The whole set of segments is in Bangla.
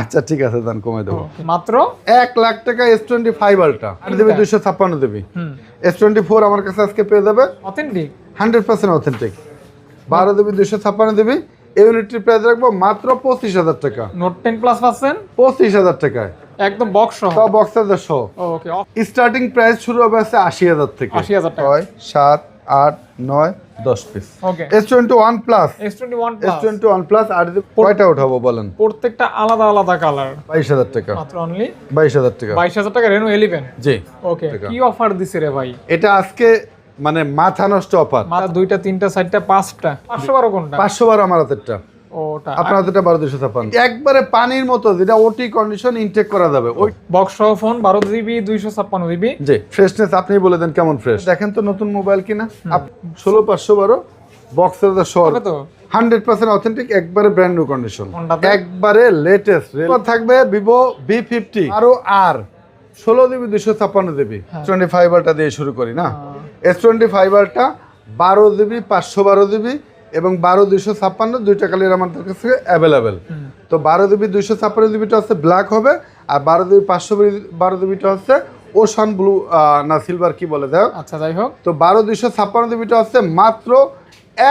আচ্ছা ঠিক আছে দান কমে দেবো। মাত্র? এক লাখ টাকা এস টোয়েন্টি ফাইভ আলটা আর দেবে দুইশো ছাপ্পান্ন দেবি। এস টোয়েন্টি ফোর আমার কাছে আজকে পেয়ে যাবে। অথেন্টিক হান্ড্রেড পার্সেন্ট অথেন্টিক বারো দেবি দুইশো ছাপ্পান্ন দেবি। ইউনিটটির প্রাইস রাখব মাত্র পঁচিশ হাজার টাকা। নোট টেন প্লাস পাচ্ছেন? পঁচিশ হাজার টাকায়। একদম বক্স সহ? তাও বক্সারদের সহ। ওকে স্টার্টিং প্রাইস শুরু হবে আছে আশি হাজার থেকে। 80,000 টাকা। ছয় সাত আট নয় দশ piece okay S twenty one plus S twenty one S twenty one plus আর যদি কয়টা উঠাবো বলেন? প্রত্যেকটা আলাদা আলাদা কালার বাইশ হাজার টাকা। মাত্র অনলি বাইশ হাজার টাকা। বাইশ হাজার টাকা রেনু এলিভেন জি। ওকে কি অফার দিছে রে ভাই? এটা আজকে মানে মাথা নষ্ট অফার মাথা দুইটা তিনটা চারটা পাঁচটা। পাঁচশো বারো কোনটা? পাঁচশো বার আমার হাতেরটা। ওটা। আপনার হাতেরটা বারো দুশো ছাপ্পান্ন। একবারে পানির মতো যেটা ওটি কন্ডিশন ইনটেক করা যাবে। ওই বক্স সহ ফোন বারো জিবি দুইশো ছাপ্পান্ন জিবি। জি। ফ্রেশনেস আপনি বলে দেন কেমন ফ্রেশ দেখেন তো নতুন মোবাইল কিনা। ষোলো পাঁচশো বারো বক্সের শহর হবে তো? হান্ড্রেড পার্সেন্ট অথেন্টিক একবারে ব্র্যান্ড নিউ কন্ডিশন একবারে লেটেস্ট থাকবে ভিভো বি ফিফটি আরও আর ষোলো জিবি দুশো ছাপ্পান্ন জিবি। টোয়েন্টি ফাইবারটা দিয়ে শুরু করি না? এস টোয়েন্টি ফাইবারটা বারো জিবি পাঁচশো বারো জিবি। এবং বারো দুইশো ছাপ্পান্ন দুইটা কালির আমাদের কাছে অ্যাভেলেবেল তো বারো জিবি দুইশো ছাপ্পান্ন জিবিটা হচ্ছে ব্ল্যাক হবে আর বারো জিবি পাঁচশো বারো জিবিটা হচ্ছে ওশান ব্লু না সিলভার কি বলে দেখ আচ্ছা যাই হোক। তো বারো দুইশো ছাপ্পান্ন জিবিটা হচ্ছে মাত্র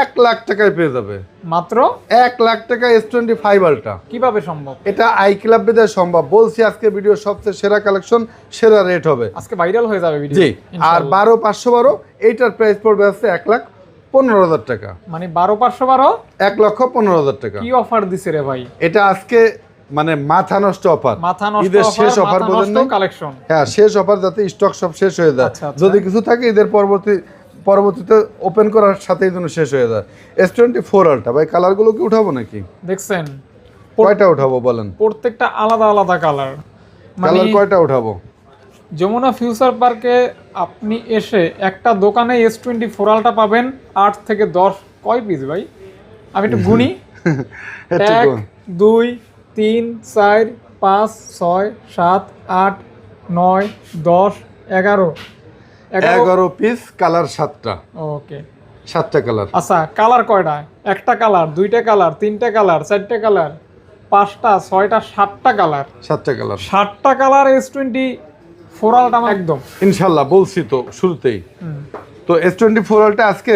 এক লাখ টাকায় পেয়ে যাবে। মাত্র? এক লাখ টাকা এস টোয়েন্টি ফাইভ আলটা কীভাবে সম্ভব? এটা আই ক্লাব বেদের সম্ভব। বলছি আজকে ভিডিও সবচেয়ে সেরা কালেকশন সেরা রেট হবে। আজকে ভাইরাল হয়ে যাবে ভিডিও জি আর বারো পাঁচশো বারো এইটার প্রাইস পড়বে আছে এক লাখ পনেরো হাজার টাকা। মানে বারো পাঁচশো বারো? এক লক্ষ পনেরো হাজার টাকা। কি অফার দিছে রে ভাই? এটা আজকে মানে মাথা নষ্ট অফার মাথা নষ্ট ঈদের শেষ অফার নাই? কালেকশন হ্যাঁ শেষ অফার যাতে স্টক সব শেষ হয়ে যায়। আচ্ছা, আচ্ছা। যদি কিছু থাকে ঈদের পরবর্তী পরবর্তীতে ওপেন করার সাথেই যেন শেষ হয়ে যায়। এস টোয়েন্টি ফোর আলটা ভাই কালারগুলো কি উঠাবো নাকি? দেখছেন? কয়টা উঠাবো বলেন? প্রত্যেকটা আলাদা আলাদা কালার মানে কালার কয়টা উঠাবো? যমুনা ফিউচার পার্কে আপনি এসে একটা দোকানে এস টোয়েন্টি ফোর আলটা পাবেন আট থেকে দশ। কয় পিস ভাই? আমি একটু গুনি। এক দুই তিন চার পাঁচ ছয় সাত আট নয় দশ এগারো। এগারো পিস কালার সাতটা। ওকে সাতটা কালার আচ্ছা কালার কয়টা? একটা কালার দুইটা কালার তিনটা কালার চারটে কালার পাঁচটা ছয়টা সাতটা কালার সাতটা কালার সাতটা colour S twenty four ultra আমার একদম। ইনশাল্লাহ বলছি তো শুরুতেই। তো এস টোয়েন্টি ফোর আলটা আজকে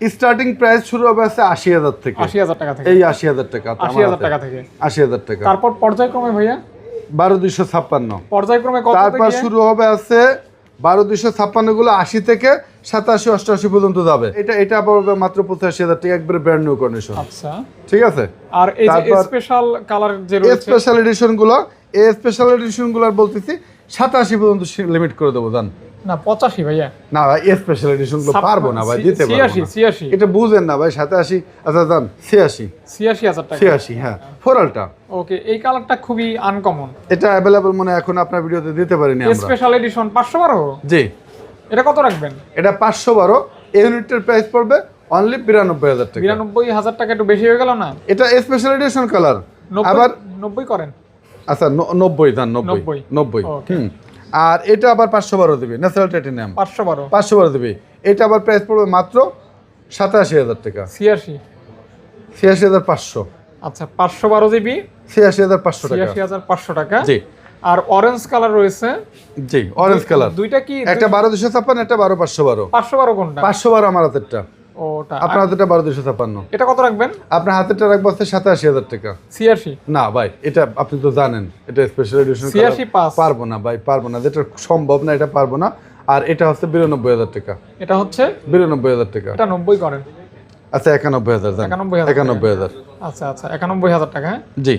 স্টার্টিং প্রাইস শুরু হবে আছে আশি হাজার থেকে। আশি হাজার টাকা থেকে। এই আশি হাজার টাকা আশি হাজার টাকা থেকে। আশি হাজার টাকা। তারপর পর্যায়ক্রমে ভাইয়া? বারো দুইশো ছাপ্পান্ন। পর্যায়ক্রমে তারপর শুরু হবে আছে বারো দুইশো ছাপ্পান্নগুলো আশি থেকে সাতাশি অষ্টআশি পর্যন্ত যাবে। এটা এটা পড়বে মাত্র পঁচাশি হাজার টাকা একবারে ব্র্যান্ড নিউ কন্ডিশন আচ্ছা। ঠিক আছে? আর এই স্পেশাল কালার যে স্পেশাল এডিশনগুলো এই স্পেশাল এডিশনগুলো বলতেছি সাতাশি পর্যন্ত লিমিট করে দেবো জান। না পঁচাশি ভাইয়া। না ভাই স্পেশাল এডিশনগুলো পারব না ভাই দিতে পারব ছিয়াশি এটা বুঝেন না ভাই সাতাশি আচ্ছা জান ছিয়াশি। ছিয়াশি হাজার টাকা। ছিয়াশি হ্যাঁ ফোরালটা ওকে এই কালারটা খুবই আনকমন এটা অ্যাভেলেবল মনে এখন আপনার ভিডিওতে দিতে পারিনি আমরা। স্পেশাল এডিশন পাঁচশো বারো? জি। এটা কত রাখবেন? এটা পাঁচশো বারো ইউনিটের প্রাইস পড়বে অনলি বিরানব্বই হাজার টাকা। বিরানব্বই হাজার টাকা একটু বেশি হয়ে গেল না? এটা স্পেশাল এডিশন কালার আবার নব্বই করেন। আচ্ছা নব্বই ধান নব্বই। নব্বই। নব্বই। হুম। আর এটা আবার পাঁচশো বারো দেবে ন্যাচারাল টাইটেনিয়াম পাঁচশো বারো। পাঁচশো বারো দেবে। এটা আবার প্রাইস পড়বে মাত্র সাতাশি হাজার টাকা। ছিয়াশি। ছিয়াশি হাজার পাঁচশো। আচ্ছা পাঁচশো বারো জিবি ছিয়াশি হাজার পাঁচশো টাকা। ছিয়াশি হাজার পাঁচশো টাকা। জি। আর অরেঞ্জ কালার রয়েছে। জি অরেঞ্জ কালার দুইটা কি একটা বারো দুশো ছাপ্পান্ন একটা বারো পাঁচশো বারো। পাঁচশো বারো কোনটা? পাঁচশো বারো আমার হাতেরটা। ওটা আপনার হাতেরটা বারো দুশো ছাপ্পান্ন। এটা কত রাখবেন? আপনার হাতেরটা রাখব হচ্ছে সাতাশি হাজার টাকা। ছিয়াশি? না ভাই এটা আপনি তো জানেন এটা স্পেশাল এডিশন পাঁচ। পারব না ভাই পারব না যেটা সম্ভব না এটা পারব না। আর এটা হচ্ছে বিরানব্বই হাজার টাকা। এটা হচ্ছে? বিরানব্বই হাজার টাকা। এটা নব্বই করেন। আচ্ছা একানব্বই হাজার। একানব্বই একানব্বই হাজার। আচ্ছা আচ্ছা একানব্বই হাজার টাকা হ্যাঁ? জি।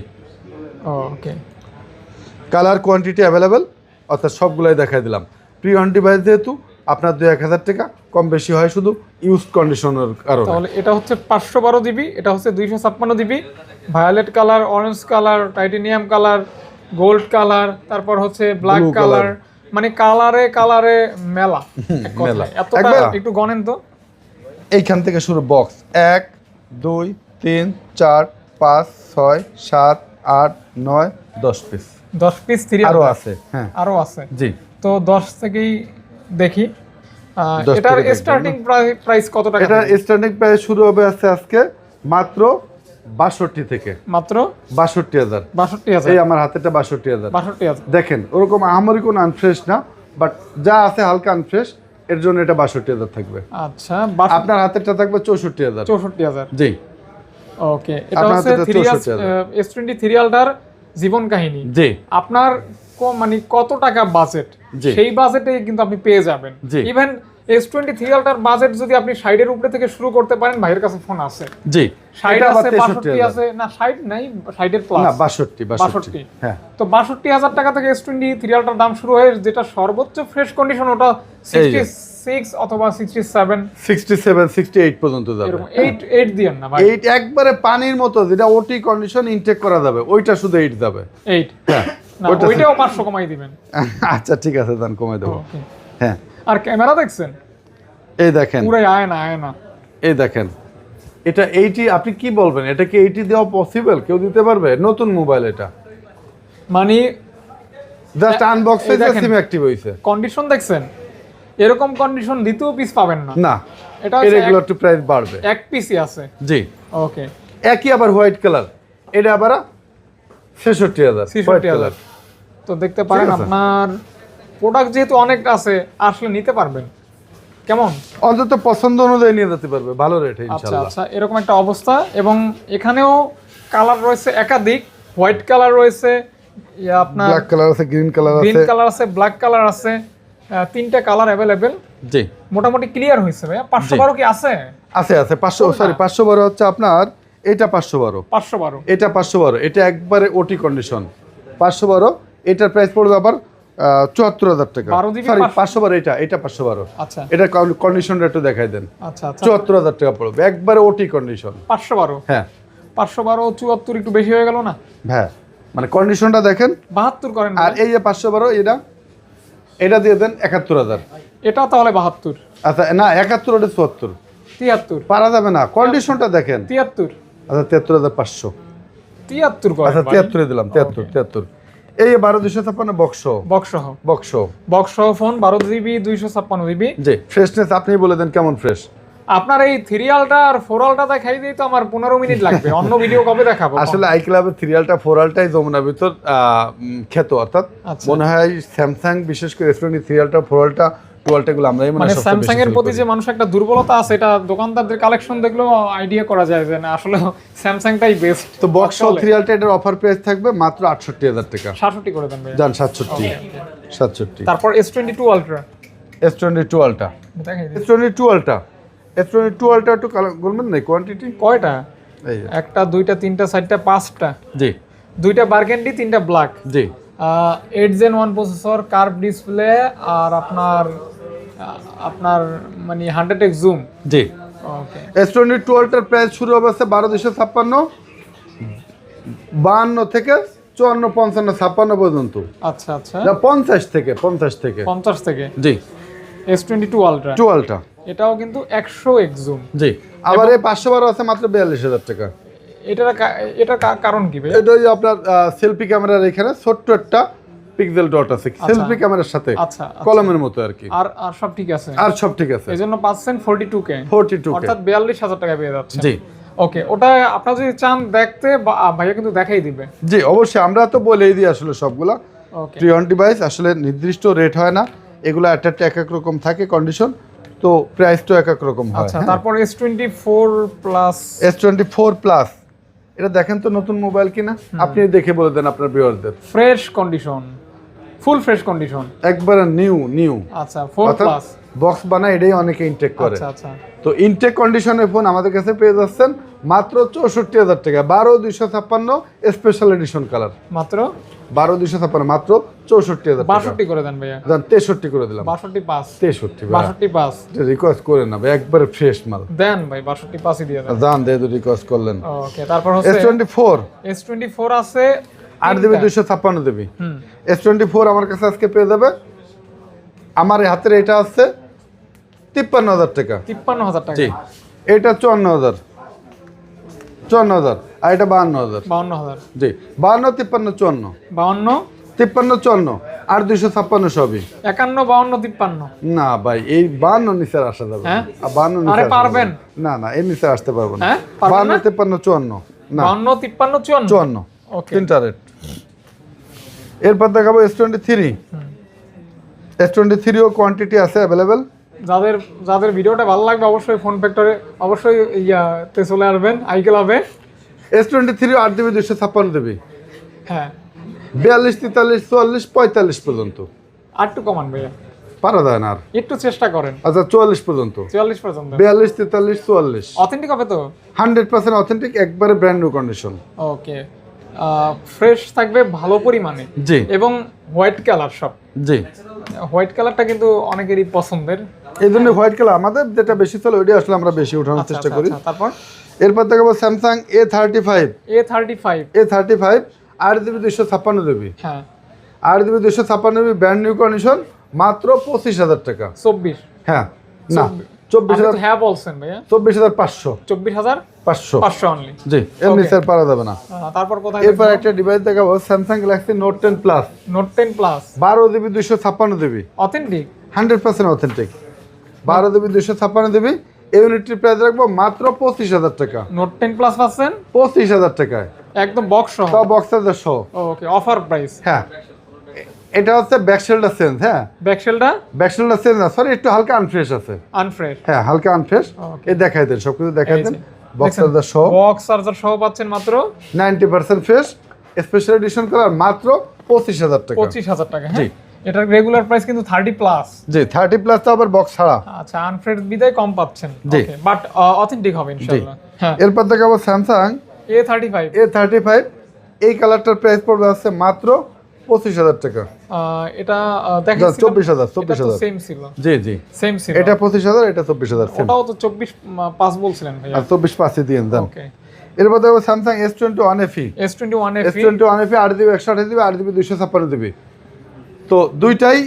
ওকে। কালার কোয়ান্টিটি অ্যাভেলেবেল অর্থাৎ সবগুলাই দেখাই দিলাম। প্রি অন ডিভাইস যেহেতু আপনার দুই এক হাজার টাকা কম বেশি হয় শুধু ইউজ কন্ডিশনের কারণে। তাহলে এটা হচ্ছে পাঁচশো বারো জিবি এটা হচ্ছে দুইশো ছাপ্পান্ন GB. Violet colour orange colour titanium colour gold colour তারপর হচ্ছে ব্ল্যাক কালার মানে কালারে কালারে মেলা। মেলা। একটু গণেন তো। এইখান থেকে শুরু বক্স এক দুই তিন চার পাঁচ ছয় সাত আট নয় দশ পিস দশ পিস আরও আছে হ্যাঁ। আরও আছে। জি। তো দশ থেকেই দেখি। এটার স্টার্টিং প্রাইস কত টাকা এটা স্ট্যান্ডিং প্রাইস শুরু হবে আছে আজকে মাত্র বাষট্টি থেকে। মাত্র? বাষট্টি হাজার। বাষট্টি হাজার। এই আমার হাতেরটা বাষট্টি হাজার। বাষট্টি হাজার। দেখেন ওরকম আহামরি কোনো আনফ্রেশ না বাট যা আছে হালকা আনফ্রেশ এর জন্য এটা বাষট্টি হাজার থাকবে। আচ্ছা আপনার হাতেরটা থাকবে চৌষট্টি হাজার। চৌষট্টি হাজার। জি। ওকে এটা হচ্ছে হাতেটা three 64,000 S twenty three Ultra জীবন কাহিনী। জি। আপনার ক- মানে কত টাকা বাজেট। সেই বাজেটে কিন্তু আপনি পেয়ে যাবেন। Even S twenty three Ultra budget যদি আপনি ষাটের উপরে থেকে শুরু করতে পারেন ভাইয়ের কাছে ফোন আছে। জি। আবার আছে বাষট্টি আছে না ষাট নাই না প্লাস বাষট্টি বাষট্টি। বাষট্টি। হ্যাঁ। তো বাষট্টি হাজার টাকা থেকে এস টোয়েন্টি থ্রি আলটার দাম শুরু হয়ে যেটা সর্বোচ্চ ফ্রেশ কন্ডিশন ওটা সিক্সটি সিক্স অথবা sixty seven sixty seven sixty eight পর্যন্ত যাবে। এইট এইট দিয়েন না ভাই। এইট একবারে পানির মতো যেটা ওটি কন্ডিশন ইনটেক করা যাবে ওইটা শুধু এইট যাবে। এইট হ্যাঁ। না ওইটাও পাঁচশো কমাই দিবেন। আচ্ছা ঠিক আছে দান কমে দেবো। হ্যাঁ। আর ক্যামেরা দেখছেন? এই দেখেন। পুরাই আয় না আয় না এই দেখেন। এটা এইটি আপনি কি বলবেন? এটা কি এইটি দেওয়া পসিবল কেউ দিতে পারবে? নতুন মোবাইল এটা। মানে জাস্ট আনবক্স হয়েছে সিম অ্যাক্টিভ হয়েছে। কন্ডিশন দেখছেন? এরকম কন্ডিশন দ্বিতীয় পিস পাবেন না। না এটা হচ্ছে এগুলো প্রাইস বাড়বে। এক- এক পিসই আছে। জি। ওকে। একই আবার হোয়াইট কালার এটা আবার ছেষট্টি হাজার ছিষট্টি হাজার। তো দেখতে পারেন আপনার প্রোডাক্ট যেহেতু অনেক আছে আসলে নিতে পারবেন। কেমন? অন্তত পছন্দ অনুযায়ী নিয়ে যেতে পারবে ভালো রেট আচ্ছা আচ্ছা এরকম একটা অবস্থা। এবং এখানেও কালার রয়েছে একাধিক। হোয়াইট কালার রয়েছে ইয়ে আপনার ব্ল্যাক কালার আছে গ্রিন কালার গ্রিন কালার আছে ব্ল্যাক কালার আছে তিনটা কালার অ্যাভেলেবেল জি। মোটামুটি ক্লিয়ার হয়েছে ভাইয়া। পাঁচশো বারো কি আছে? আছে আছে পাঁচশো সরি পাঁচশো বারো হচ্ছে আপনার এটা পাঁচশো বারো। পাঁচশো বারো। এটা পাঁচশো বারো এটা একবারে ওটি কন্ডিশন পাঁচশো বারো এটার প্রাইস পড়বে আবার চুয়াত্তর হাজার টাকা। 12 সরি পাঁচশো- বারো এটা এটা পাঁচশো বারো। আচ্ছা। এটা কন্ডিশনটা একটু দেখাই দেন। আচ্ছা আচ্ছা। চুয়াত্তর হাজার টাকা পড়বে একবারে ওটি কন্ডিশন পাঁচশো বারো? হ্যাঁ। পাঁচশো বারো চুয়াত্তর একটু বেশি হয়ে গেল না? হ্যাঁ মানে কন্ডিশনটা দেখেন। বাহাত্তর করেন আর এই যে পাঁচশো বারো এটা এটা দিয়ে দেন একাত্তর হাজার। এটা তাহলে বাহাত্তর। আচ্ছা না একাত্তর ওটা চুয়াত্তর। তিয়াত্তর। পারা যাবে না। কন্ডিশনটা দেখেন। তিয়াত্তর। আচ্ছা তিয়াত্তর হাজার পাঁচশো। তিয়াত্তর আচ্ছা তিয়াত্তরে দিলাম তিয়াত্তর তিয়াত্তর। এই বারো দুইশো ছাপ্পান্ন box box box box phone বারো জিবি দুইশো ছাপ্পান্ন জিবি। জি ফ্রেশনেস আপনি বলে দেন কেমন ফ্রেশ আপনার এই থ্রি আলটা আর ফোর আলটা দেখাই দিই তো আমার পনেরো মিনিট লাগবে। অন্য ভিডিও কবে দেখাবো? আসলে আই ক্লাবের থ্রিয়ালটা ফোরালটাই যমুনা ভিতর খ্যাত অর্থাৎ। আচ্ছা। মনে হয় স্যামসাং বিশেষ করে রেস্টুরেন্ট থ্রিয়ালটা ফোরালটা আমরাই মানে স্যামসাং এর প্রতি যে মানুষ একটা দুর্বলতা আছে এটা দোকানদারদের কালেকশন দেখলেও আইডিয়া করা যায় যে না আসলে স্যামসাংটাই বেস্ট তো বক্স থ্রিয়ালটা এটার অফার প্রাইস থাকবে মাত্র আটষট্টি হাজার টাকা। সাতষট্টি করে দেন যান সাতষট্টি। সাতষট্টি। তারপর S twenty two Ultra S twenty. S টুয়েলটা S twenty টুয়েলটা একটু বলবেন না কোয়ান্টিটি কয়টা? একটা দুইটা তিনটা চারটা পাঁচটা? জি। দুইটা বার্গেন্ডি তিনটা ব্ল্যাক জি। Eight gen one processor curve display আর আপনার আপনার মানে হান্ড্রেড এক্স জুম জি। ওকে এস টোয়েন্টি টুয়েলটার প্রাইস শুরু হবে বারো দুশো ছাপ্পান্ন। বাহান্ন থেকে চুয়ান্ন পঞ্চান্ন ছাপ্পান্ন পর্যন্ত। আচ্ছা আচ্ছা। পঞ্চাশ থেকে পঞ্চাশ থেকে। পঞ্চাশ থেকে? জি। এস টোয়েন্টি টু আলট্রা টুয়েলটা এটাও কিন্তু একশো এক্স জুম জি। আবার এই পাঁচশো বারো আছে মাত্র বিয়াল্লিশ হাজার টাকা। এটার কা- এটার কারণ কি ভাই এটা ওই আপনার সেলফি ক্যামেরার এখানে ছোট্ট একটা পিক্সেল ডট আছে সেলফি ক্যামেরার সাথে। আচ্ছা আচ্ছা। কলমের মতো আর কি। আর আর সব ঠিক আছে? আর সব ঠিক আছে। এই জন্য পাচ্ছেন forty two K forty two অর্থাৎ বিয়াল্লিশ হাজার টাকা পেয়ে যাচ্ছে জি। ওকে ওটা আপনারা যদি চান দেখতে ভাইয়া কিন্তু দেখাই দিবে। জি অবশ্যই। আমরা তো বলেই দিই আসলে সবগুলা। ওকে ট্রি অন ডিভাইস আসলে নির্দিষ্ট রেট হয় না। এগুলো একটা এক এক রকম থাকে কন্ডিশন তো প্রাইস তো এক এক রকম হয় আচ্ছা তারপর S twenty four plus S twenty four plus এটা দেখেন তো নতুন মোবাইল কিনা? আপনি দেখে বলে দেন আপনার ভিউয়ারদের fresh condition full fresh condition একবারে নিউ নিউ আচ্ছা প্লাস বক্স বানায় এটাই অনেকে ইনটেক করে। আচ্ছা আচ্ছা। তো ইনটেক কন্ডিশনের ফোন আমাদের কাছে পেয়ে যাচ্ছেন মাত্র চৌষট্টি হাজার টাকা বারো দুইশো ছাপ্পান্ন স্পেশাল এডিশন কালার মাত্র? বারো দুইশো ছাপ্পান্ন মাত্র চৌষট্টি হাজার বাষট্টি করে দেন ভাইয়া। তেষট্টি করে দিলাম। বাষট্টি পাস তেষট্টি বাষট্টি পাস রিকোয়েস্ট করে না ভাই একবারে ফ্রেশ মাল। দেন ভাই বাষট্টি পাসই দিয়ে দেন। জান দিয়ে রিকোয়েস্ট করলেন। ওকে তারপর এস হচ্ছে twenty four S twenty four আছে আট দেবী দুইশো ছাপ্পান্ন দেবী। এস টোয়েন্টি ফোর আমার কাছে আজকে পেয়ে যাবে। আমার এই হাতের এটা আছে তিপ্পান্ন হাজার টাকা। তিপ্পান্ন হাজার টাকা। জি। এটা চুয়ান্ন হাজার। চুয়ান্ন হাজার। আর এটা বাহান্ন হাজার। বাউন্ন হাজার। জি। বাহান্ন তিপ্পান্ন চুয়ান্ন। বাহান্ন? তিপ্পান্ন চুয়ান্ন। আর দুইশো ছাপ্পান্ন সবই। একান্ন বাউন্ন তিপ্পান্ন। না ভাই এই বাহান্ন নিচে আসা যাবে না। হ্যাঁ? বাহান্ন নিচে পারবেন? না। না এর নিচে আসতে পারব না। হ্যাঁ? বাহান্ন তিপ্পান্ন চুয়ান্ন। না। বাউন্ন তিপ্পান্ন চুয়ান্ন? চুয়ান্ন। ওকে। তিনটা রেট এরপর দেখাবো S twenty three S twenty থ্রিও quantity আছে অ্যাভেলেবেল যাদের যাদের ভিডিওটা ভালো লাগবে অবশ্যই ফোন ফ্যাক্টরে অবশ্যই ইয়াতে চলে আসবেন আইকেল হবে। এস টোয়েন্টি থ্রি আট দিবি দুশো ছাপ্পান্ন দিবি। হ্যাঁ। বিয়াল্লিশ তেতাল্লিশ চুয়াল্লিশ পঁয়তাল্লিশ পর্যন্ত। আর একটু কমান ভাইয়া। পারা যায় না আর। একটু চেষ্টা করেন। আচ্ছা চুয়াল্লিশ পর্যন্ত। চুয়াল্লিশ পর্যন্ত। বিয়াল্লিশ তেতাল্লিশ চুয়াল্লিশ। অথেন্টিক হবে তো? হান্ড্রেড পার্সেন্ট অথেন্টিক একবারে brand new condition okay fresh থাকবে ভালো পরিমাণে। জি। এবং হোয়াইট কালার সব। জি। হোয়াইট কালারটা কিন্তু অনেকেরই পছন্দের। এই জন্য হোয়াইট কালার আমাদের যেটা বেশি চলে ওইটা আসলে আমরা বেশি উঠানোর আচ্ছা, চেষ্টা আচ্ছা, করি। আচ্ছা, তারপর? এরপর দেখাবো Samsung A thirty five A thirty five A thirty five আট জিবি দুশো ছাপ্পান্ন দেবি। হ্যাঁ। আট জিবি দুশো ছাপ্পান্ন জিবি ব্র্যান্ড নিউ কন্ডিশন মাত্র পঁচিশ হাজার টাকা। চব্বিশ। হ্যাঁ না। চব্বিশ। হাজার হ্যাঁ বলছেন ভাইয়া। চব্বিশ হাজার পাঁচশো। চব্বিশ হাজার পাঁচশো। পাঁচশো অনলি জি পারা যাবে না। তারপর কোথায় এরপর একটা ডিভাইস দেখাবো Samsung Galaxy Note ten plus Note ten plus বারো জিবি দুশো ছাপ্পান্ন GB. Authentic hundred percent authentic বারো জিবি দুশো ছাপ্পান্ন জিবি। ইউনিটটি প্রাইস রাখব মাত্র পঁচিশ হাজার টাকা। নোট টেন প্লাস পাচ্ছেন? পঁচিশ হাজার টাকায়। একদম বক্স সহ? বক্সারদের সহ ওকে অফার প্রাইস হ্যাঁ। এটা হচ্ছে ব্যাকশেলটা চেঞ্জ হ্যাঁ? ব্যাকশেলটা ব্যাকশেলটা চেঞ্জ না সরি একটু হালকা আনফ্রেশ আছে। আনফ্রেশ হ্যাঁ হালকা আনফ্রেশ. এই দেখাই দেন সব কিছু দেখাই দেন। যে। বক্সারদের সহ বক্স চার্জার সহ পাচ্ছেন মাত্র? Ninety percent fresh special edition করার মাত্র পঁচিশ হাজার টাকা। পঁচিশ হাজার টাকা হ্যাঁ? এটার রেগুলার প্রাইস কিন্তু থার্টি প্লাস জি থার্টি প্লাস তো আবার বক্স ছাড়া। আচ্ছা আনফ্রেড বিদায় কম পাচ্ছেন। জি। বাট অথেন্টিক হবে ইনশাআল্লাহ। হ্যাঁ। এরপর দেখাবো Samsung A thirty five A thirty five এই কালারটার প্রাইস পড়বে হচ্ছে মাত্র পঁচিশ হাজার টাকা। এটা দেখা চব্বিশ হাজার চব্বিশ হাজার। সেম ছিল। জি জি। সেম ছিল। এটা পঁচিশ হাজার এটা চব্বিশ হাজার ওটাও তো চব্বিশ পাঁচ বলছিলেন ভাইয়া। চব্বিশ পাঁচই দিয়ে Samsung S twenty one FE S twenty one S twenty one FE আট দিবি একশো আঠাশ দিবি আট দিবি দুইশো ছাপ্পান্ন দিবি। তো দুইটাই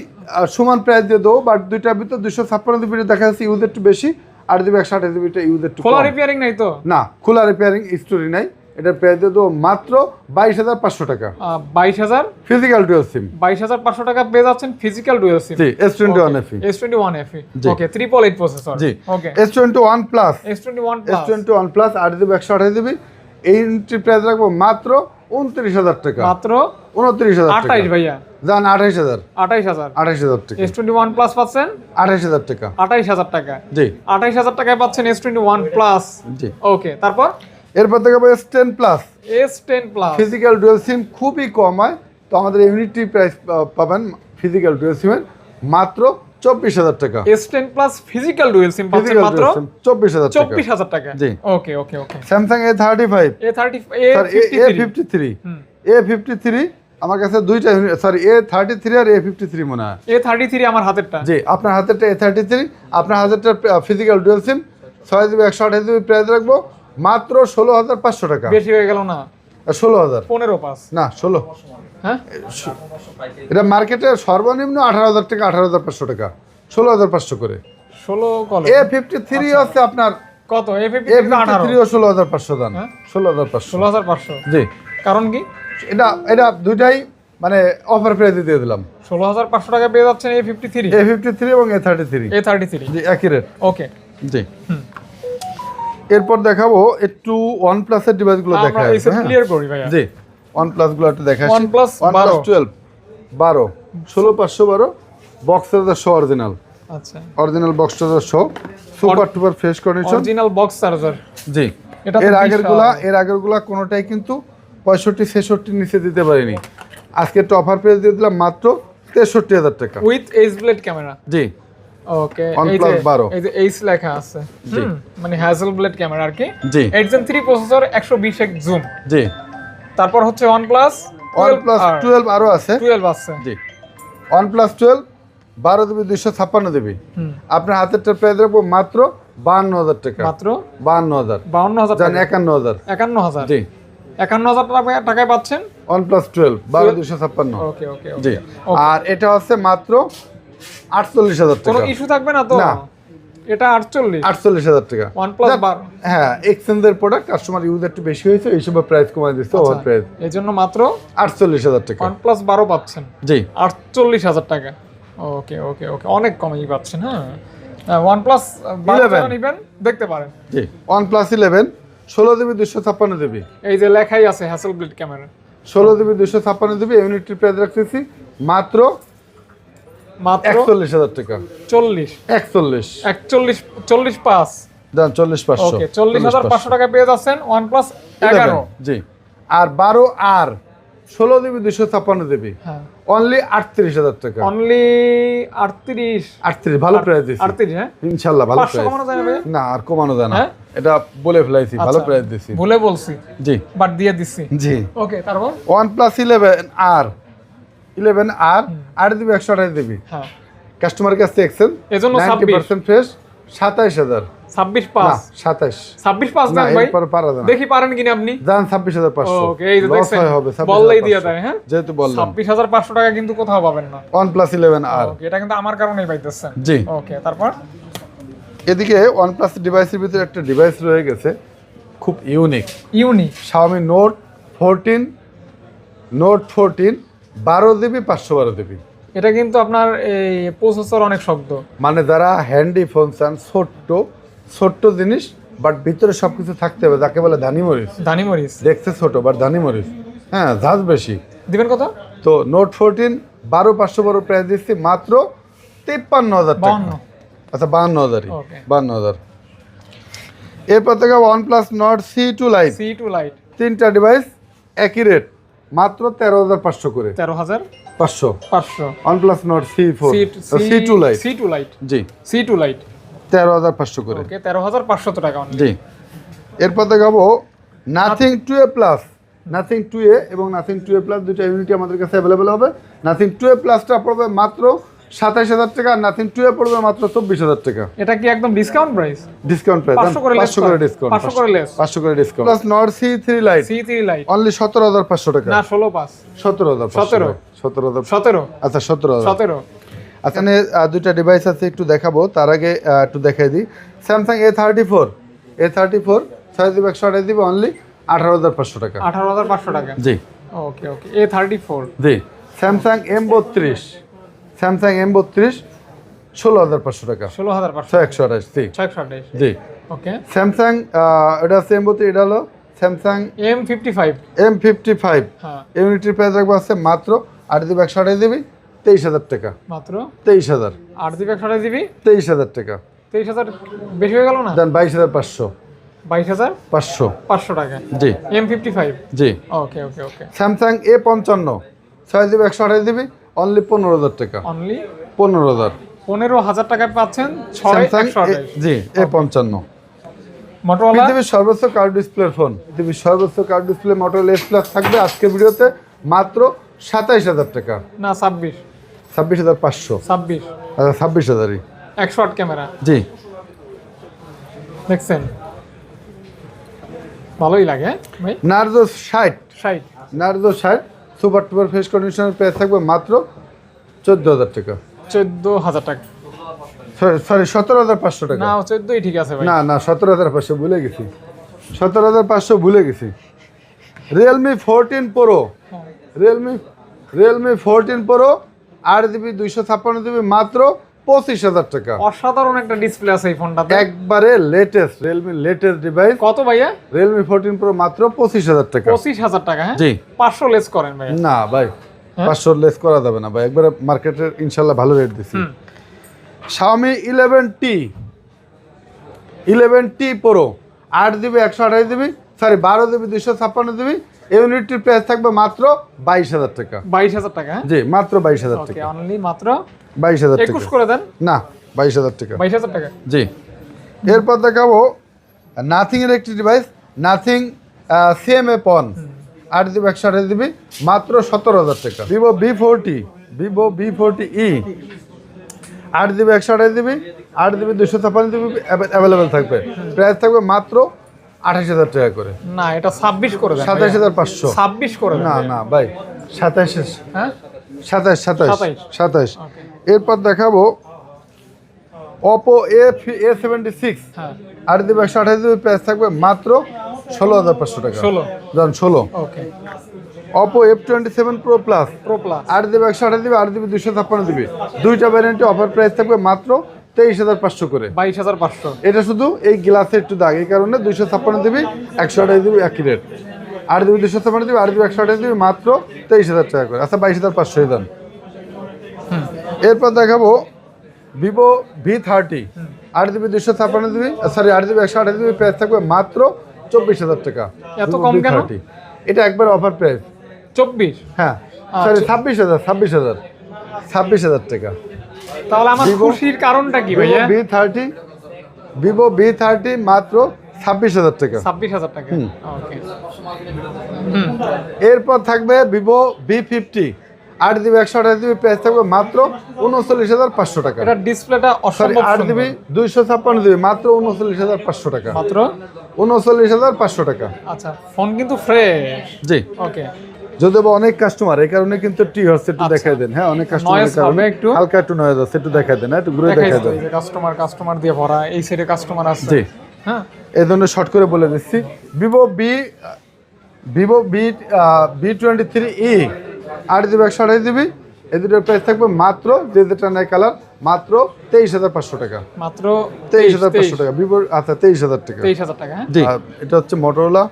সমান প্রাইস দিয়ে দেবো বাট দুইটার ভিতর দুইশো ছাপ্পান্ন দিবি দেখা যাচ্ছে ইউজ একটু বেশি আট দিবি একশো আঠাশ দিবিটা ইউজ একটু খোলা রিপেয়ারিং নাই তো? না খোলা রিপেয়ারিং স্টোরি নাই। এটার প্রাইস দেবো মাত্র বাইশ হাজার পাঁচশো টাকা। বাইশ হাজার? ফিজিক্যাল ডুয়েল সিম বাইশ হাজার পাঁচশো টাকা পেয়ে যাচ্ছেন ফিজিক্যাল ডুয়েল সিম জি S twenty one F E S twenty one F okay triple eight processor জি। Okay S twenty one plus S twenty one S twenty one plus আট একশো আঠাশ দিবি এই প্রাইস রাখব মাত্র উনত্রিশ হাজার টাকা। মাত্র উনত্রিশ হাজার আঠাইশ ভাইয়া। যান আঠাইশ হাজার। আঠাইশ হাজার। আঠাইশ হাজার টাকা। এস টোয়েন্টি ওয়ান প্লাস পাচ্ছেন? আঠাইশ হাজার টাকা। আঠাইশ হাজার টাকা। জি। আঠাইশ হাজার টাকায় পাচ্ছেন এস টোয়েন্টি ওয়ান প্লাস জি। ওকে তারপর? এরপর দেখাবো S ten plus S ten plus physical dual SIM খুবই কম হয় তো আমাদের ইউনিটি প্রাইস পাবেন ফিজিক্যাল ডুয়েল সিমের মাত্র চব্বিশ হাজার টাকা। S ten plus physical dual SIM পাচ্ছেন মাত্র চব্বিশ হাজার চব্বিশ হাজার টাকা। জি। Okay okay okay Samsung A thirty five A thirty A sir A fifty fifty three A fifty three আমার কাছে দুইটা সরি এ থার্টি থ্রি আর এ ফিফটি থ্রি মনে হয়। এ থার্টি থ্রি আমার হাতেরটা। জি আপনার হাতেরটা এ থার্টি থ্রি আপনার হাতেরটা ফিজিক্যাল ডুয়েল সিম ছয় জিবি একশো আঠাশ জিবি প্রাইস রাখব মাত্র ষোলো হাজার পাঁচশো টাকা। বেশি হয়ে গেল না? ষোলো হাজার। পনেরো পাঁচ। না ষোলো। হ্যাঁ? এটা মার্কেটে সর্বনিম্ন আঠারো হাজার টাকা আঠারো হাজার পাঁচশো টাকা। ষোলো হাজার পাঁচশো করে। ষোলো কল। এ ফিফটি থ্রি হচ্ছে আপনার কত? এ ফিফটি থ্রি ষোলো হাজার পাঁচশো দান। হ্যাঁ? ষোলো হাজার পাঁচশো। ষোলো হাজার পাঁচশো। জি। কারণ কি? এটা এটা দুইটাই মানে অফার প্রাইসে দিয়ে দিলাম। ষোলো হাজার পাঁচশো টাকা পেয়ে যাচ্ছেন A fifty three. A fifty three এবং A thirty three A thirty three জি একই রেট ওকে। জি। হুম। এরপর দেখাবো একটু ওয়ান প্লাসের ডিভাইসগুলো দেখা ক্লিয়ার করি ভাইয়া। জি ওয়ান প্লাসগুলো একটু দেখা ওয়ান প্লাস 12 টুয়েলভ বারো। ষোলো পাঁচশো বারো। বক্সের শো অরিজিনাল আচ্ছা। অরিজিনাল বক্সটার শো super টুপার fresh condition original box charger জি। এটা এর বিশাল। আগেরগুলা এর আগেরগুলা কোনোটাই কিন্তু পঁয়ষট্টি ছেষট্টির নিচে দিতে পারিনি। আজকে একটা অফার পেয়ে দিয়ে দিলাম মাত্র তেষট্টি হাজার টাকা। উইথ এইচ ব্লেড ক্যামেরা জি। ওকে OnePlus 12 এই যে এইচ লেখা আছে মানে হ্যাজেল ক্যামেরা আর কি। জি। এইট জেন থ্রি প্রসেসর একশো বিশ এক জুম জি। তারপর হচ্ছে ওয়ান প্লাস ওয়ান প্লাস আছে। টুয়েলভ আছে। জি। ওয়ান প্লাস বারো দেবী দুইশো ছাপ্পান্ন দেবী। আপনার হাতেরটা মাত্র বাহান্ন হাজার টাকা। মাত্র বাহান্ন হাজার। বাউন্ন হাজার একান্ন হাজার। একান্ন হাজার। জি। একান্ন হাজার টাকা টাকায় পাচ্ছেন? ওয়ান প্লাস টুয়েলভ বারো দুইশো ছাপ্পান্ন। জি। আর এটা হচ্ছে মাত্র আটচল্লিশ হাজার টাকা। ইস্যু থাকবে না তো? না। এটা আটচল্লিশ। আটচল্লিশ হাজার টাকা। ওয়ান প্লাস হ্যাঁ এক্সচেঞ্জের প্রোডাক্ট কাস্টমার ইউজ একটু বেশি হয়েছে এই সময় প্রাইস কমাই দিচ্ছে ওভার প্রাইস এই জন্য মাত্র আটচল্লিশ হাজার টাকা। ওয়ান বারো পাচ্ছেন। জি। আটচল্লিশ হাজার টাকা। ওকে ওকে ওকে অনেক কমেই পাচ্ছেন হ্যাঁ। ওয়ান প্লাস বারো 11 নেবেন দেখতে পারেন। জি। ওয়ান প্লাস ইলেভেন ষোলো দিবি দুশো ছাপ্পান্ন দিবি এই যে লেখাই আছে হ্যাসেল ব্লিড ক্যামেরা ষোলো দিবি দুশো ছাপ্পান্ন দিবি প্রাইস রাখতেছি। মাত্র মাত্র একচল্লিশ হাজার টাকা। চল্লিশ। একচল্লিশ। একচল্লিশ চল্লিশ পাঁচ। চল্লিশ পাঁচশো। চল্লিশ হাজার পাঁচশো টাকা পেয়ে যাচ্ছেন ওয়ান প্লাস এগারো। জি। আর বারো আর ষোলো দিবি দুশো ছাপ্পান্ন দিবি। হ্যাঁ। অনলি আটত্রিশ হাজার টাকা। অনলি আটত্রিশ। আটত্রিশ ভালো প্রাইস দিচ্ছি আটত্রিশ হ্যাঁ? ইনশাল্লাহ ভালো প্রাইস না আর কমানো যায় না। হ্যাঁ? এটা বলে ফেলাইছি ভালো আচ্ছা। প্রাইস দিচ্ছি ভুলে বলছি। জি। বাট দিয়ে দিচ্ছি জি। ওকে তারপর? OnePlus eleven R eleven R আট দিবি একশো আঠাশ দিবি। হ্যাঁ। কাস্টমার কাছ থেকে এক্সেল এজন্য পার্সেন্ট ফ্রেশ সাতাইশ হাজার। ছাব্বিশ পাঁচ। সাতাইশ। ছাব্বিশ পাঁচ না ভাই। পারা দেখি পারেন কিনা আপনি। যান ছাব্বিশ হাজার পাঁচশো। ওকে এই যে দেখছেন হবে বললেই দিয়ে দেয় হ্যাঁ? যেহেতু বললাম। ছাব্বিশ হাজার পাঁচশো টাকা কিন্তু কোথাও পাবেন না। OnePlus eleven R. এটা কিন্তু আমার কারণেই পাইতেছেন। জি। ওকে তারপর? এদিকে ওয়ান প্লাস ডিভাইসের ভিতরে একটা ডিভাইস রয়ে গেছে খুব unique unique Xiaomi note fourteen note fourteen বারো দিবি পাঁচশো বারো দিবি এটা কিন্তু আপনার এই প্রসেসর অনেক শব্দ মানে যারা হ্যান্ডি ফোন চান ছোট্ট ছোট্ট জিনিস বাট ভিতরে সব কিছু থাকতে হবে যাকে বলে ধানি মরিচ। দানি মরিস দেখতে ছোট বাট ধানি মরিচ। হ্যাঁ ঝাঁজ বেশি। দিবেন কত? তো নোট ফোরটিন বারো পাঁচশো বারো প্রাইস দিচ্ছি মাত্র তিপ্পান্ন হাজার টাকা। আচ্ছা বাহান্ন হাজারই. বাহান্ন হাজার। এরপর থেকে OnePlus Nord C two lite C two lite তিনটা ডিভাইস একই রেট মাত্র তেরো হাজার পাঁচশো করে। তেরো হাজার পাঁচশো। পাঁচশো। OnePlus Nord C four C two lite C two lite জি। সি টু লাইট তেরো হাজার পাঁচশো করে। ওকে তেরো হাজার পাঁচশো টাকা। জি। এরপর দেখাবো Nothing two A plus Nothing two A এবং নাথিং টু এ প্লাস দুটো ইউনিটি আমাদের কাছে অ্যাভেলেবেল হবে। নাথিং টু এ প্লাসটা পড়বে মাত্র সাতাইশ হাজার টাকা নাথিং টু এ পড়বে মাত্র চব্বিশ হাজার টাকা। এটা কি একদম ডিসকাউন্ট প্রাইস ডিসকাউন্ট প্রাইস পাঁচশো করে ডিসকাউন্ট 500 করে less। পাঁচশো করে discount plus Nord C three lite C three lite only সতেরো হাজার পাঁচশো টাকা। না ষোলো পাঁচ। সতেরো হাজার সতেরো। সতেরো হাজার সতেরো। আচ্ছা সতেরো হাজার। সতেরো। আচ্ছা দুইটা ডিভাইস আছে একটু দেখাবো। তার আগে একটু দেখাই দিই। Samsung A thirty four A thirty four ছয় দিবে একশো আঠাশ দিবে অনলি আঠারো হাজার পাঁচশো টাকা। আঠারো হাজার পাঁচশো টাকা। জি। Okay okay A thirty four G. Samsung M বত্রিশ। স্যামসাং এম বত্রিশ ষোলো হাজার পাঁচশো টাকা। ষোলো হাজার পাঁচশো। একশো আঠাশ জি। ছয়শো আঠাশ। জি। ওকে। স্যামসাং এটা হচ্ছে এম বত্রিশ এটা হলো Samsung M fifty five M fifty five হ্যাঁ। ইউনিটির প্রাইস রাখব আছে মাত্র আট দিবে একশো আঠাশ দিবি তেইশ হাজার টাকা। মাত্র? তেইশ হাজার। আট জিবি একশো আঠাশ দিবি তেইশ হাজার টাকা। তেইশ হাজার বেশি হয়ে গেল না? দেন বাইশ হাজার পাঁচশো। বাইশ হাজার? পাঁচশো। পাঁচশো টাকা। জি। M fifty five G. Okay okay okay. Samsung A পঞ্চান্ন ছয় দিবি একশো আঠাশ দিবি অনলি পনেরো হাজার টাকা। অনলি পনেরো হাজার। পনেরো হাজার টাকায় পাচ্ছেন জি এ পঞ্চান্ন। মোটরওয়ালা পৃথিবীর সর্বোচ্চ কার্ড ডিসপ্লের ফোন পৃথিবীর সর্বোচ্চ curved display model S plus থাকবে আজকের ভিডিওতে মাত্র সাতাইশ হাজার টাকা। না ছাব্বিশ। ছাব্বিশ হাজার পাঁচশো। ছাব্বিশ। আচ্ছা ছাব্বিশ হাজারই। একশো আট ক্যামেরা। জি। দেখছেন? ভালোই লাগে নার্জো ষাট। ষাট। নার্জো ষাট। সুপার টুপার ফ্রেশ কন্ডিশনের প্রাইস থাকবে মাত্র চোদ্দ হাজার টাকা। চোদ্দ হাজার টাকা। সরি সতেরো হাজার পাঁচশো টাকা। না চোদ্দই ঠিক আছে না না সতেরো হাজার পাঁচশো ভুলে গেছি। সতেরো হাজার পাঁচশো ভুলে গেছি। Realme fourteen pro. Realme Realme fourteen pro আট জিবি দুইশো ছাপ্পান্ন জিবি মাত্র পঁচিশ হাজার টাকা। অসাধারণ একটা ডিসপ্লে আছে এই ফোনটাতে। একবারে লেটেস্ট রিয়েলমি লেটেস্ট ডিভাইস কত ভাইয়া? রিয়েলমি ফোরটিন প্রো মাত্র পঁচিশ হাজার টাকা। পঁচিশ হাজার টাকা হ্যাঁ? জি। পাঁচশো লেস করেন ভাইয়া। না ভাই পাঁচশো লেস করা যাবে না ভাই। একবারে মার্কেটের ইনশাল্লাহ ভালো রেট দিচ্ছি Xiaomi eleven T eleven T pro আট দিবি একশো আঠাশ দিবি সরি বারো দিবি দুইশো ছাপ্পান্ন দিবি ইউনিটির প্রাইস থাকবে মাত্র বাইশ হাজার টাকা। বাইশ হাজার টাকা হ্যাঁ? জি মাত্র বাইশ হাজার টাকা। অনলি মাত্র বাইশ হাজার একুশ করে দেন? না বাইশ হাজার টাকা। বাইশ হাজার টাকা। জি। এরপর দেখাবো নাথিং এর একটি ডিভাইস নাথিং সিএমএ পন আট দিবি একশো আঠাশ দিবি মাত্র সতেরো হাজার টাকা। Vivo V forty Vivo V forty E আট দিবি একশো আঠাশ দিবি আট দিবি দুশো ছাপ্পান্ন দিবি অ্যাভেলেবেল থাকবে। প্রাইস থাকবে মাত্র আঠাশ হাজার টাকা করে। না এটা ছাব্বিশ করে দেন সাতাশ হাজার পাঁচশো। ছাব্বিশ করে না না ভাই সাতাশ হ্যাঁ? সাতাশ সাতাশ সাতাশ। এরপর দেখাবো Oppo A A seventy six আট দিবি একশো আঠাশ দিবি প্রাইস থাকবে মাত্র ষোলো হাজার পাঁচশো টাকা। ষোলো। যান ষোলো। Okay Oppo F twenty seven pro plus pro plus আট দিবি একশো আঠাশ দিবি আট দিবি দুশো ছাপ্পান্ন দিবি দুইটা ভ্যারিয়েন্টে অফার প্রাইস থাকবে মাত্র তেইশ হাজার পাঁচশো করে। বাইশ হাজার পাঁচশো। এটা শুধু এই গ্লাসে একটু দাগ। এই কারণে দুইশো ছাপ্পান্ন দিবি একশো আঠাশ দিবি একই রেট আট দিবি দুশো ছাপ্পান্ন দিবি আট দিবি একশো আঠাশ দিবি মাত্র তেইশ হাজার টাকা করে। আচ্ছা বাইশ হাজার পাঁচশো দাম এরপর দেখাবো ভিভো ভি থার্টি আট জিবি দুশো ছাপ্পান্ন দিবি সরি আট জিবি একশো আঠাশ দিবি প্রাইস থাকবে মাত্র চব্বিশ হাজার টাকা। এত কম? V30 এটা একবার অফার প্রাইস চব্বিশ? হ্যাঁ সরি ছাব্বিশ হাজার ছাব্বিশ হাজার ছাব্বিশ হাজার টাকা। তাহলে আমার খুশির কারণটা কি ভাইয়া? V thirty Vivo V thirty মাত্র ছাব্বিশ হাজার টাকা। ছাব্বিশ হাজার টাকা। ওকে এরপর থাকবে ভিভো বি ফিফটি আট দিবি একশো আঠাশ দিবি প্রাইস থাকবে মাত্র উনচল্লিশ হাজার পাঁচশো টাকা। এটা ডিসপ্লেটা সরি আট। দিবি দুইশো ছাপ্পান্ন দিবি মাত্র উনচল্লিশ হাজার পাঁচশো টাকা। মাত্র? উনচল্লিশ হাজার পাঁচশো টাকা। আচ্ছা ফোন কিন্তু ফ্রেশ জি। ওকে যদি অনেক কাস্টমার এই কারণে কিন্তু টি হচ্ছে একটু দেখাই দেন। হ্যাঁ অনেক কারণে একটু। হালকা একটু নয়েজ আছে একটু দেখাই দেন হ্যাঁ, একটু ঘুরে দেখাই দেখাই দেন। কাস্টমার কাস্টমার দিয়ে ভরা এই সাইডে কাস্টমার আছে। জি। হ্যাঁ। এই জন্য শর্ট করে বলে দিচ্ছি। Vivo V Vivo V V twenty three E আট জিবি একশো আঠাশ জিবি এই দুটোর প্রাইস থাকবে মাত্র যে যেটা নেয় কালার মাত্র তেইশ হাজার পাঁচশো টাকা। মাত্র তেইশ হাজার পাঁচশো টাকা। ভিভো আচ্ছা তেইশ হাজার টাকা। তেইশ হাজার টাকা হ্যাঁ? জি। এটা হচ্ছে মোটরোলা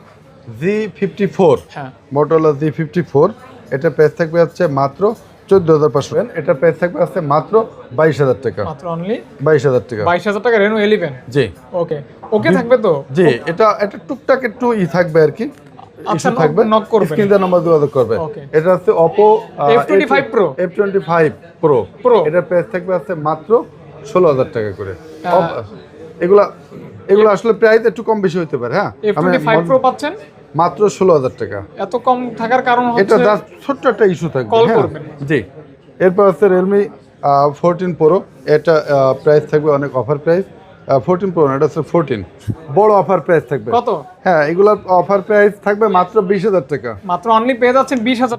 জি ফিফটি ফোর হ্যাঁ। মোটরোলা জি ফিফটি ফোর এটা প্রাইস থাকবে হচ্ছে মাত্র চোদ্দ হাজার পাঁচশো। এটা প্রাইস থাকবে মাত্র বাইশ হাজার টাকা। মাত্র অনলি বাইশ হাজার টাকা। বাইশ হাজার টাকা রেনু এলিভেন জি। ওকে ওকে থাকবে তো? জি এটা এটা টুকটাক একটু ই থাকবে আর কি। ইস্যু থাকবে। knock করবেন। স্ক্রিন নাম্বার যোগাযোগ করবে। এটা হচ্ছে Oppo F25 Pro। F twenty five pro Pro। এটার প্রাইস থাকবে আছে মাত্র ষোলো হাজার টাকা করে। এগুলা এগুলো আসলে প্রাইস একটু কম বেশি হতে পারে হ্যাঁ? এফ টোয়েন্টি পাচ্ছেন? মাত্র ষোলো হাজার টাকা। এত কম থাকার কারণ এটা জাস্ট ছোট্ট একটা ইস্যু থাকবে হ্যাঁ? করবেন। জি। এরপর হচ্ছে রিয়েলমি ফোরটিন প্রো এটা প্রাইস থাকবে অনেক অফার প্রাইস ফোরটিন প্রো এটা হচ্ছে ফোরটিন বড় অফার প্রাইস থাকবে। কত? হ্যাঁ এগুলোর অফার প্রাইস থাকবে মাত্র বিশ হাজার টাকা। মাত্র অনলি পেয়ে যাচ্ছেন বিশ হাজার